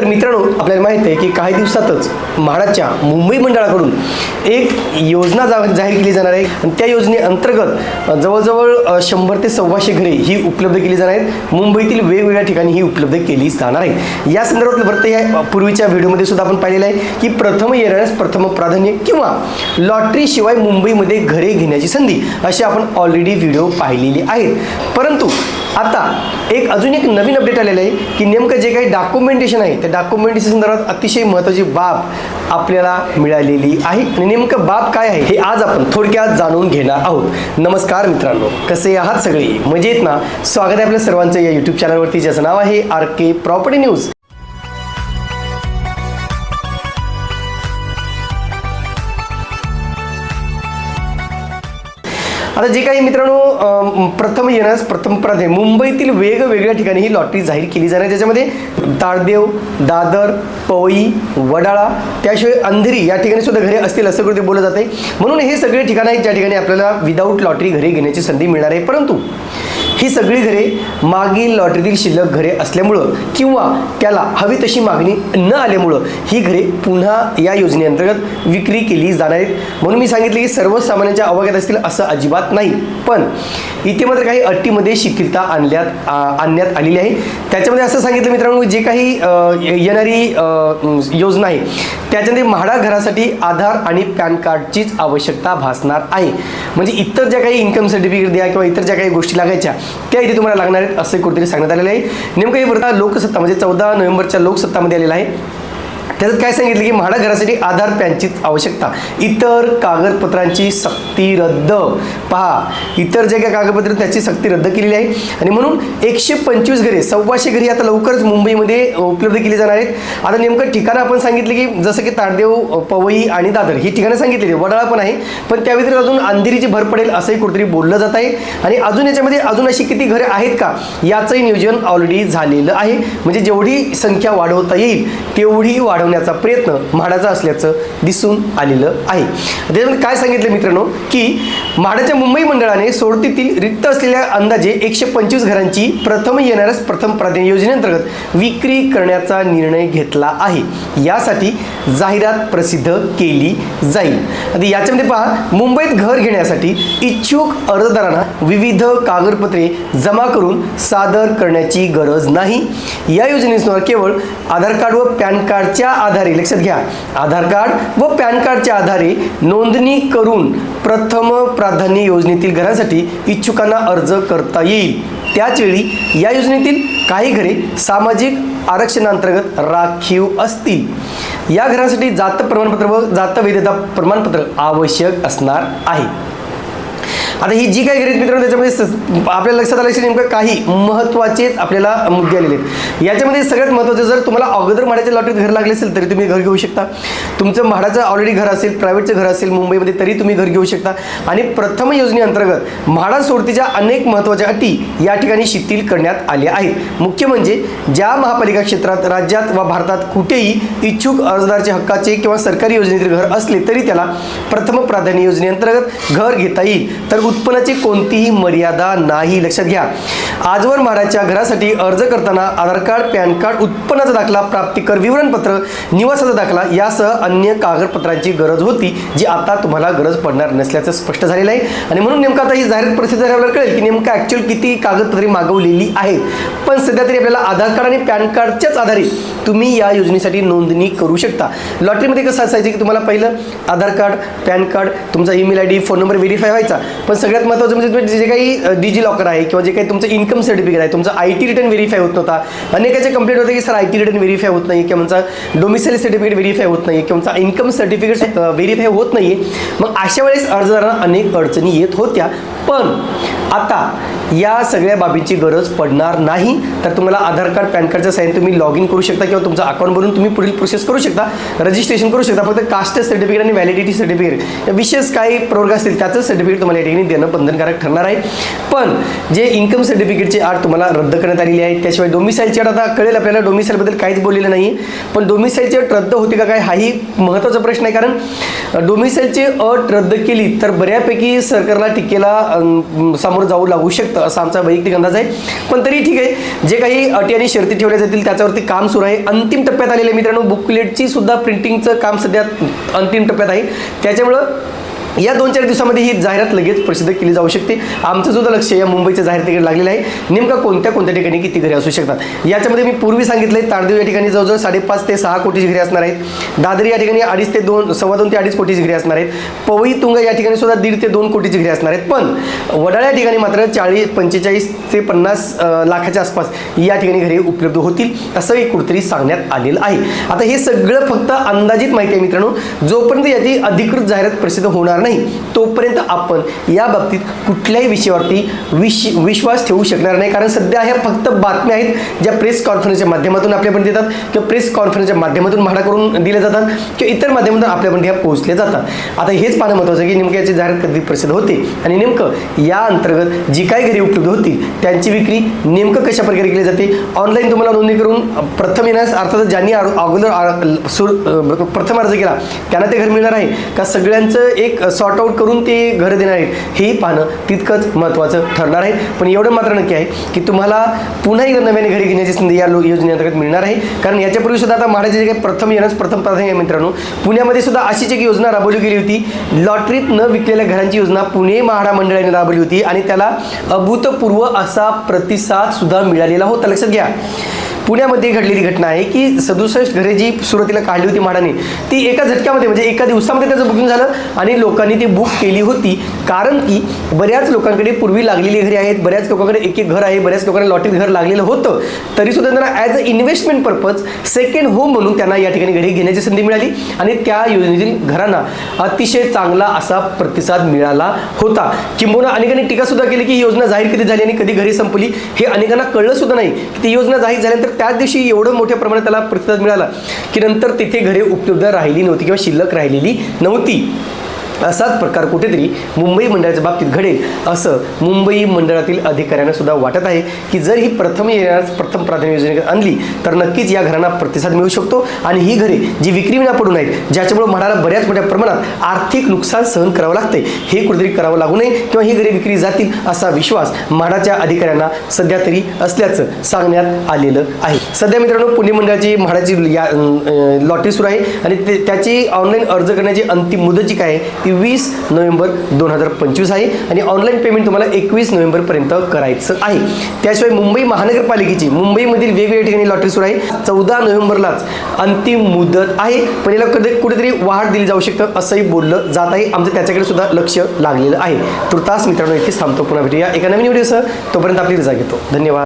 तर मित्रांनो आपल्याला माहिती आहे की काही दिवसातच म्हाडाच्या मुंबई मंडळाकडून एक योजना जा जाहीर केली जाणार आहे. आणि त्या योजनेअंतर्गत जवळजवळ शंभर ते सव्वाशे घरे ही उपलब्ध केली जाणार आहेत. मुंबईतील वेगवेगळ्या ठिकाणी ही उपलब्ध केली जाणार आहे. या संदर्भातलं वृत्त या पूर्वीच्या व्हिडिओमध्ये सुद्धा आपण पाहिलेलं आहे की प्रथम येणाऱ्यास प्रथम प्राधान्य किंवा लॉटरीशिवाय मुंबईमध्ये घरे घेण्याची संधी अशी आपण ऑलरेडी व्हिडिओ पाहिलेली आहेत. परंतु आता एक अजून एक नवीन अपडेट आलेलं आहे की नेमकं जे काही डॉक्युमेंटेशन आहे त्या डॉक्युमेंटेशन संदर्भात अतिशय महत्त्वाची बाब आपल्याला मिळालेली आहे. आणि नेमकं बाब काय आहे हे आज आपण थोडक्यात जाणून घेणार आहोत. नमस्कार मित्रांनो कसे आहात सगळे? मजेत ना? स्वागत आहे आपल्या सर्वांचं या यूट्यूब चॅनलवरती ज्याचं नाव आहे आर के प्रॉपर्टी न्यूज आता जे काही मित्रांनो प्रथम येण्यास प्रथम प्राधान्य मुंबईतील वेगवेगळ्या ठिकाणी ही लॉटरी जाहीर केली जाणार ज्याच्यामध्ये ताळदेव दादर पवई वडाळा त्याशिवाय अंधेरी या ठिकाणी सुद्धा घरे असतील असं कृती बोललं जाते म्हणून हे सगळे ठिकाणं आहेत ज्या ठिकाणी आपल्याला विदाऊट लॉटरी घरे घेण्याची संधी मिळणार आहे. परंतु ही सगळी घरे मागील लॉटरीतील शिल्लक घरे असल्यामुळं किंवा त्याला हवी तशी मागणी न आल्यामुळं ही घरे पुन्हा या योजनेअंतर्गत विक्री केली जाणार आहेत. म्हणून मी सांगितले की सर्वसामान्यांच्या अवघात असतील असं अजिबात नाही. पण इथे मात्र काही अटीमध्ये शिथिलता आणल्यात आणण्यात आलेली आहे. त्याच्यामध्ये असं सांगितलं मित्रांनो जे काही येणारी योजना आहे त्याच्यामध्ये म्हाडा घरासाठी आधार आणि पॅन कार्डचीच आवश्यकता भासणार आहे. म्हणजे इतर ज्या काही इन्कम सर्टिफिकेट द्या किंवा इतर ज्या काही गोष्टी लागायच्या त्या इथे तुम्हाला लागणार आहेत असे कुठेतरी सांगण्यात आलेलं आहे. नेमकं हे वृत्त लोकसत्ता म्हणजे चौदा नोव्हेंबरच्या लोकसत्तामध्ये आलेलं आहे. त्याच्यात काय सांगितलं की म्हाडा घरासाठी आधार पॅनचीच आवश्यकता. इतर कागदपत्रांची सक्ती रद्द. पहा इतर जे काही कागदपत्र त्याची सक्ती रद्द केलेली आहे. आणि म्हणून एकशे पंचवीस घरे सव्वाशे घरी आता लवकरच मुंबईमध्ये उपलब्ध केली जाणार आहेत. आता नेमकं ठिकाणं आपण सांगितले की जसं की ताडदेव पवई आणि दादर ही ठिकाणं सांगितलेली वडाळा पण आहे. पण त्या व्यतिरिक्त अजून अंधेरीची भर पडेल असंही कुठेतरी बोललं जात आहे. आणि अजून याच्यामध्ये अजून अशी किती घरे आहेत का याचंही नियोजन ऑलरेडी झालेलं आहे. म्हणजे जेवढी संख्या वाढवता येईल तेवढी वाढवण्याचा प्रयत्न म्हाडाचा असल्याचं दिसून आलेलं आहे. त्याच्यामध्ये काय सांगितलं मित्रांनो? की म्हाडाच्या मुंबई मंडळाने सोडतीतील रिक्त असलेल्या अंदाजे एकशे पंचवीस घरांची प्रथम येणाऱ्याच प्रथम प्राधान्य योजनेअंतर्गत विक्री करण्याचा निर्णय घेतला आहे. यासाठी जाहिरात प्रसिद्ध केली जाईल. आता याच्यामध्ये पहा मुंबईत घर घेण्यासाठी इच्छुक अर्जदारांना विविध कागदपत्रे जमा करून सादर करण्याची गरज नाही. या योजनेनुसार केवळ आधार कार्ड व पॅन कार्डच्या आधारे लक्षात घ्या. आधार कार्ड व पॅन कार्डच्या आधारे नोंदणी करून प्रथम प्राधान्य योजनेतील घरांसाठी इच्छुकांना अर्ज करता येईल. त्याचवेळी या योजनेतील काही घरे सामाजिक आरक्षणांतर्गत राखीव असतील. या घरासाठी जात प्रमाणपत्र व जात वैधता प्रमाणपत्र आवश्यक असणार आहे. आता ही जी काही घरी मित्रांनो त्याच्यामध्ये स- आपल्या लक्षात आलं नेमकं काही महत्त्वाचेच आपल्याला मुद्दे आलेले आहेत. याच्यामध्ये सगळ्यात महत्त्वाचं जर तुम्हाला अगोदर म्हाडाच्या लॉटरीत घर लागले असेल तरी तुम्ही घर घेऊ शकता. तुमचं म्हाडाचं ऑलरेडी घर असेल प्रायव्हेटचं घर असेल मुंबईमध्ये तरी तुम्ही घर घेऊ शकता. आणि प्रथम योजनेअंतर्गत म्हाडा सोडतीच्या अनेक महत्त्वाच्या अटी या ठिकाणी शिथिल करण्यात आल्या आहेत. मुख्य म्हणजे ज्या महापालिका क्षेत्रात राज्यात वा भारतात कुठेही इच्छुक अर्जदारचे हक्काचे किंवा सरकारी योजनेतील घर असले तरी त्याला प्रथम प्राधान्य योजनेअंतर्गत घर घेता येईल. तर उत्पन्नाची कोणतीही मर्यादा नाही. लक्षात घ्या. आजवर म्हाडाच्या घरासाठी अर्ज करताना आधार कार्ड पॅन कार्ड उत्पन्नाचा दाखला प्राप्तिकर विवरणपत्र निवासाचा दाखला यासह अन्य कागदपत्रांची गरज होती जी आता तुम्हाला गरज पडणार नसल्याचं स्पष्ट झालेलं आहे. आणि म्हणून नेमकं आता ही जाहिरात प्रसिद्ध झाल्यावर कळेल की नेमकं ॲक्च्युअल किती कागदपत्रे मागवलेली आहेत. पण सध्या तरी आपल्याला आधार कार्ड आणि पॅन कार्डच्याच आधारे तुम्ही या योजनेसाठी नोंदणी करू शकता. लॉटरीमध्ये कसं असायचं की तुम्हाला पहिलं आधार कार्ड पॅन कार्ड तुमचा email I D phone number verify व्हायचा. पण सगळ्यात महत्त्वाचं म्हणजे तुम्ही जे काही डिजी लॉकर आहे किंवा जे काही तुमचं इन्कम सर्टिफिकेट आहे तुमचं आय टी रिटर्न व्हेरीफाय होत नव्हता. अनेकाचे कंप्लेंट होते की sir I T return verify होत नाही किंवा तुमचा डोमिसाईल सर्टिफिकेट व्हेरीफाय होत नाही किंवा तुमचा इन्कम सर्टिफिकेट व्हेरीफाय होत नाही मग अशा वेळेस अर्जदारांना अनेक अडचणी येत होत्या. पण आता या सगळ्या बाबींची गरज पडणार नाही. तर तुम्हाला आधार कार्ड पॅन कार्डच्या साईन तुम्ही लॉग इन करू शकता किंवा तुमचा अकाउंट भरून तुम्ही पुढील प्रोसेस करू शकता. रजिस्ट्रेशन करू शकता. फक्त कास्ट सर्टिफिकेट आणि व्हॅलिडिटी सर्टिफिकेट विशेष काही प्रोग्राम असतील त्याचं सर्टिफिकेट तुम्हाला या ठिकाणी देणं बंधनकारक ठरणार आहे. पण जे इन्कम सर्टिफिकेटची आठ तुम्हाला रद्द करण्यात आलेली आहे त्याशिवाय डोमिसाईलची अट आता कळेल आपल्याला डोमिसाईलबद्दल काहीच बोललेलं नाही. पण डोमिसाईलची अट रद्द होते का काय हाही महत्त्वाचा प्रश्न आहे. कारण डोमिसाईलची अट रद्द केली तर बऱ्यापैकी सरकारला टीकेला सामोरं जाऊ लागू शकतं असा आमचा वैयक्तिक अंदाज आहे. पण तरी ठीक आहे जे काही अटी आणि शर्ती ठेवल्या जातील त्याच्यावरती काम सुरू आहे. अंतिम टप्प्यात आलेले मित्रांनो बुकलेटची सुद्धा प्रिंटिंगचं काम सध्या अंतिम टप्प्यात आहे. त्याच्यामुळं या दोन चार दिवसामध्ये ही जाहिरात लगेच प्रसिद्ध केली जाऊ शकते. आमचं सुद्धा लक्ष या मुंबईच्या जाहिरातीकडे लागलेलं आहे. नेमका कोणत्या कोणत्या ठिकाणी किती घरे असू शकतात? याच्यामध्ये मी पूर्वी सांगितलंय तारदेव या ठिकाणी जवळजवळ साडेपाच ते सहा कोटीची घरे असणार आहेत. दादरी या ठिकाणी अडीच ते दोन सव्वा दोन ते अडीच कोटीची घरे असणार आहेत. पवई तुंगा या ठिकाणी सुद्धा दीड ते दोन कोटीची घरे असणार आहेत. पण वडाळ या ठिकाणी मात्र चाळीस पंचेचाळीस ते पन्नास लाखाच्या आसपास या ठिकाणी घरे उपलब्ध होतील असंही कुठेतरी सांगण्यात आलेलं आहे. आता हे सगळं फक्त अंदाजित माहिती आहे मित्रांनो. जोपर्यंत याची अधिकृत जाहिरात प्रसिद्ध होणार नाही नाही तोपर्यंत आपण या बाबतीत कुठल्याही विषयावरती विश विश्वास ठेवू शकणार नाही. कारण सध्या ह्या फक्त बातम्या आहेत ज्या प्रेस कॉन्फरन्सच्या माध्यमातून आपल्यापर्यंत येतात किंवा प्रेस कॉन्फरन्सच्या माध्यमातून म्हाडा करून दिल्या जातात किंवा इतर माध्यमातून आपल्यापर्यंत ह्या पोहोचल्या जातात. आता हेच पाहणं महत्त्वाचं की नेमकं याची जाहिरात कधी प्रसिद्ध होते आणि नेमकं या अंतर्गत जी काही घरी उपलब्ध होतील त्यांची विक्री नेमकं कशा प्रकारे केली जाते? ऑनलाईन तुम्हाला नोंदणी करून प्रथम येण्यास अर्थात ज्यांनी अगोदर सुर प्रथम अर्ज केला त्यांना ते घर मिळणार आहे. का सगळ्यांचं एक सॉर्ट आउट करून ते घर देणार आहेत. हेही पाहणं तितकंच महत्त्वाचं ठरणार आहे पण एवढं मात्र नक्की आहे की तुम्हाला पुन्हा एकदा नव्याने घरी घेण्याची संधी या योजनेअंतर्गत मिळणार आहे. कारण याच्यापूर्वी सुद्धा आता महाराज काही प्रथम येणं प्रथम प्राधान्य आहे मित्रांनो पुण्यामध्ये सुद्धा अशीच एक योजना राबवली गेली होती. लॉटरीत न विकलेल्या घरांची योजना पुणे महाडामंडळाने राबवली होती आणि त्याला अभूतपूर्व असा प्रतिसाद सुद्धा मिळालेला होता. लक्षात घ्या. पुण्यामध्ये घडलेली घटना आहे की सदुसष्ट घरे जी सुरुवातीला काढली होती म्हाडाने ती एका झटक्यामध्ये म्हणजे एका दिवसामध्ये त्याचं बुकिंग झालं आणि लोकांनी ती बुक केली होती. कारण की बऱ्याच लोकांकडे पूर्वी लागलेली घरे आहेत बऱ्याच लोकांकडे एक एक घर आहे बऱ्याच लोकांना लॉटरीत घर लागलेलं होतं. तरी सुद्धा त्यांना as a investment purpose second home म्हणून त्यांना या ठिकाणी घरी घेण्याची संधी मिळाली आणि त्या योजनेतील घरांना अतिशय चांगला असा प्रतिसाद मिळाला होता. किंबहुना अनेकांनी टीकासुद्धा केली की ही योजना जाहीर कधी झाली आणि कधी घरी संपली हे अनेकांना कळलं सुद्धा नाही. की ती योजना जाहीर झाल्यानंतर त्याच दिवशी एवढं मोठ्या प्रमाणात त्याला प्रतिसाद मिळाला की नंतर तिथे घरे उपलब्ध राहिली नव्हती किंवा शिल्लक राहिलेली नव्हती. असाच प्रकार कुठेतरी मुंबई मंडळाच्या बाबतीत घडेल असं मुंबई मंडळातील अधिकाऱ्यांना सुद्धा वाटत आहे की जर ही प्रथम येण्यास प्रथम प्राधान्य योजनेत आणली तर नक्कीच या घरांना प्रतिसाद मिळू शकतो आणि ही घरे जी विक्री विना पडून आहेत ज्याच्यामुळे म्हणाला बऱ्याच मोठ्या प्रमाणात आर्थिक नुकसान सहन करावं लागते हे कुठेतरी करावं लागू नये किंवा ही घरे विक्री जातील असा विश्वास म्हाडाच्या अधिकाऱ्यांना सध्या तरी असल्याचं सांगण्यात आलेलं आहे. सध्या मित्रांनो पुणे मंडळाची म्हाडाची या लॉटरी सुरू आहे आणि ते- त्याची ऑनलाईन अर्ज करण्याची अंतिम मुदत जी काय आहे ती वीस नोव्हेंबर दोन हजार पंचवीस आहे आणि ऑनलाईन पेमेंट तुम्हाला एकवीस नोव्हेंबरपर्यंत करायचं आहे. त्याशिवाय मुंबई महानगरपालिकेची मुंबईमधील वेगवेगळ्या ठिकाणी लॉटरी सुरू आहे. चौदा नोव्हेंबरलाच अंतिम मुदत आहे पण याला कधी कुठेतरी वाढ दिली जाऊ शकतं असंही बोललं जात आहे. आमचं त्याच्याकडे सुद्धा लक्ष लागलेलं आहे. तृतास मित्रांनो इथेच थांबतो. पुन्हा भेटूया एका नवीन व्हिडिओसह. तोपर्यंत आपली रजा घेतो. धन्यवाद.